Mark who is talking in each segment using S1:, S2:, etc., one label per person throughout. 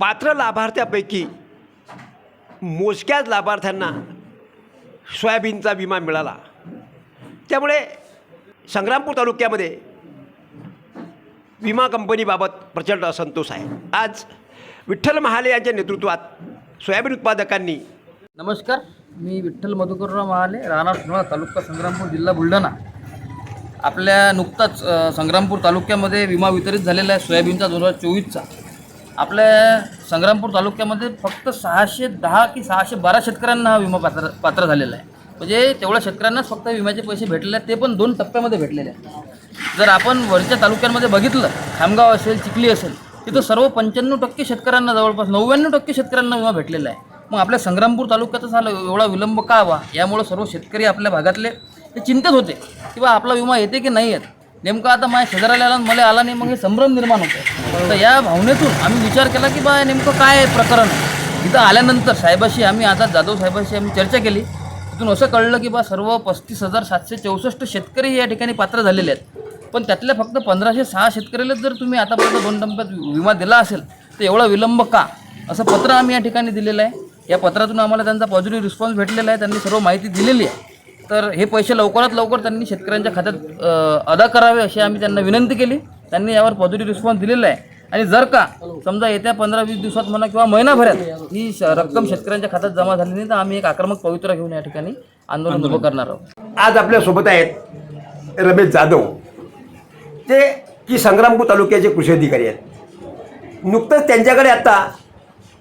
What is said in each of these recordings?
S1: पात्र लाभार्थ्यापैकी मोजक्याच लाभार्थ्यांना सोयाबीनचा विमा मिळाला. त्यामुळे संग्रामपूर तालुक्यामध्ये विमा कंपनीबाबत प्रचंड असंतोष आहे. आज विठ्ठल महाले यांच्या नेतृत्वात सोयाबीन उत्पादकांनी
S2: नमस्कार मी विठ्ठल मधुकरराव महाले राहणार सुनळा तालुका संग्रामपूर जिल्हा बुलढाणा. आपल्या नुकताच संग्रामपूर तालुक्यामध्ये विमा वितरित झालेला आहे सोयाबीनचा दोन हजार चोवीसचा. आपल्या संग्रामपूर तालुक्यामध्ये फक्त सहाशे दहा की सहाशे बारा शेतकऱ्यांना हा विमा पात्र पात्र झालेला आहे. म्हणजे तेवढ्या शेतकऱ्यांनाच फक्त विम्याचे पैसे भेटलेले आहेत ते पण दोन टप्प्यामध्ये भेटलेले आहेत. जर आपण वरच्या तालुक्यांमध्ये बघितलं खामगाव असेल चिखली असेल तिथं सर्व पंच्याण्णव टक्के शेतकऱ्यांना जवळपास नव्याण्णव टक्के शेतकऱ्यांना विमा भेटलेला आहे. मग आपल्या संग्रामपूर तालुक्यातच झालं एवढा विलंब का हवा यामुळं सर्व शेतकरी आपल्या भागातले ते चिंतेत होते. की बा आपला विमा येते की नाही येत? नेमकं आता माझ्या शेजाऱ्याला आला आणि मला आला नाही मग हे संभ्रम निर्माण होतं तर या भावनेतून आम्ही विचार केला की बा नेमकं काय आहे प्रकरण? इथं आल्यानंतर साहेबाशी आम्ही आता जाधव साहेबाशी आम्ही चर्चा केली. तिथून असं कळलं की बा सर्व पस्तीस हजार सातशे चौसष्ट शेतकरी या ठिकाणी पात्र झालेले आहेत. पण त्यातल्या फक्त पंधराशे सहा शेतकऱ्याला जर तुम्ही आतापर्यंत दोन टप्प्यात विमा दिला असेल तर एवढा विलंब का? असं पत्र आम्ही या ठिकाणी दिलेलं आहे. या पत्रातून आम्हाला त्यांचा पॉझिटिव्ह रिस्पॉन्स भेटलेला आहे. त्यांनी सर्व माहिती दिलेली आहे. तर हे पैसे लवकरात लवकर त्यांनी शेतकऱ्यांच्या खात्यात अदा करावे अशी आम्ही त्यांना विनंती केली. त्यांनी यावर पॉझिटिव्ह रिस्पॉन्स दिलेला आहे. आणि जर का समजा येत्या पंधरा वीस दिवसात म्हणा किंवा महिनाभरात ही श- रक्कम शेतकऱ्यांच्या खात्यात जमा झाली नाही तर आम्ही एक आक्रमक पवित्रा घेऊन या ठिकाणी आंदोलन उभं करणार आहोत.
S1: आज आपल्यासोबत आहेत रमेश जाधव. ते की संग्रामपूर तालुक्याचे कृषी अधिकारी आहेत. नुकतंच त्यांच्याकडे आता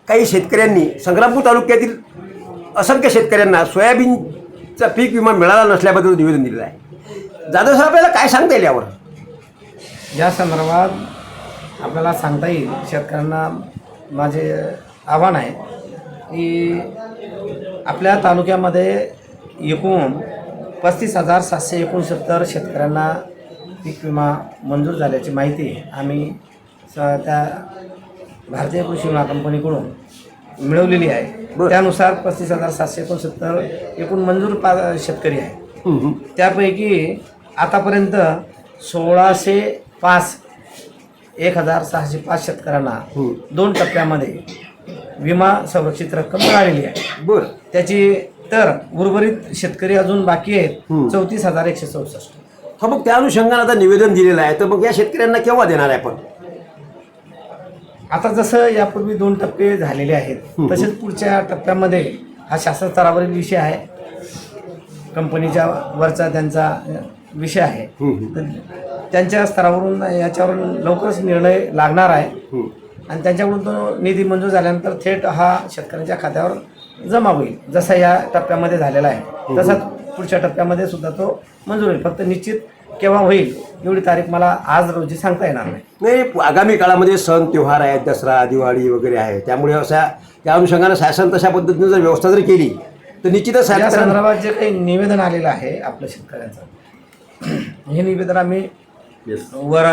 S1: काही शेतकऱ्यांनी संग्रामपूर तालुक्यातील असंख्य शेतकऱ्यांना चा पीक विमा मिळाला नसल्याबद्दल निवेदन दिलेलं आहे. जाधव साहेब आपल्याला काय सांगता येईल यावर?
S3: या संदर्भात आपल्याला सांगता येईल शेतकऱ्यांना माझे आव्हान आहे की आपल्या तालुक्यामध्ये एकूण पस्तीस हजार सातशे एकोणसत्तर शेतकऱ्यांना पीक विमा मंजूर झाल्याची माहिती आम्ही स त्या भारतीय कृषी विमा कंपनीकडून मिळवलेली आहे. त्यानुसार पस्तीस हजार सातशे एकोणसत्तर एकूण मंजूर पा शेतकरी आहे. त्यापैकी आतापर्यंत सोळाशे पाच एक हजार सहाशे पाच शेतकऱ्यांना दोन टप्प्यामध्ये विमा संरक्षित रक्कम मिळालेली आहे.
S1: बरं.
S3: त्याची तर उर्वरित शेतकरी अजून बाकी आहेत चौतीस हजार एकशे चौसष्ट.
S1: हा मग त्या अनुषंगानं आता निवेदन दिलेलं आहे. तर मग या शेतकऱ्यांना केव्हा देणार आहे आपण?
S3: आता जसं यापूर्वी दोन टप्पे झालेले आहेत तसेच पुढच्या टप्प्यामध्ये हा शासन स्तरावरील विषय आहे. कंपनीच्या वरचा त्यांचा विषय आहे. तर त्यांच्या स्तरावरून याच्यावर लवकरच निर्णय लागणार आहे. आणि त्यांच्याकडून तो निधी मंजूर झाल्यानंतर थेट हा शेतकऱ्यांच्या खात्यावर जमा होईल जसा या टप्प्यामध्ये झालेला आहे. तसाच पुढच्या टप्प्यामध्ये सुद्धा तो मंजूर होईल. फक्त निश्चित केव्हा होईल एवढी तारीख मला आज रोजी सांगता येणार नाही.
S1: नाही आगामी काळामध्ये सण त्योहार आहेत दसरा दिवाळी वगैरे आहे त्यामुळे अशा त्या अनुषंगानं शासन तशा पद्धतीनं जर व्यवस्था जर केली तर निश्चितच
S3: या
S1: शेतकऱ्यांना
S3: संदर्भात जे काही निवेदन आलेलं आहे आपल्या शेतकऱ्यांचं हे निवेदन आम्ही वर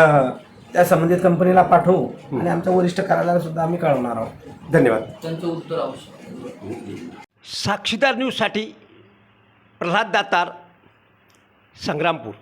S3: त्या संबंधित कंपनीला पाठवू आणि आमच्या वरिष्ठ कार्यालयाला सुद्धा आम्ही कळवणार आहोत.
S1: धन्यवाद.
S2: त्यांचं उत्तर आवश्यक.
S1: साक्षीदार न्यूजसाठी प्रल्हाद दातार संग्रामपूर.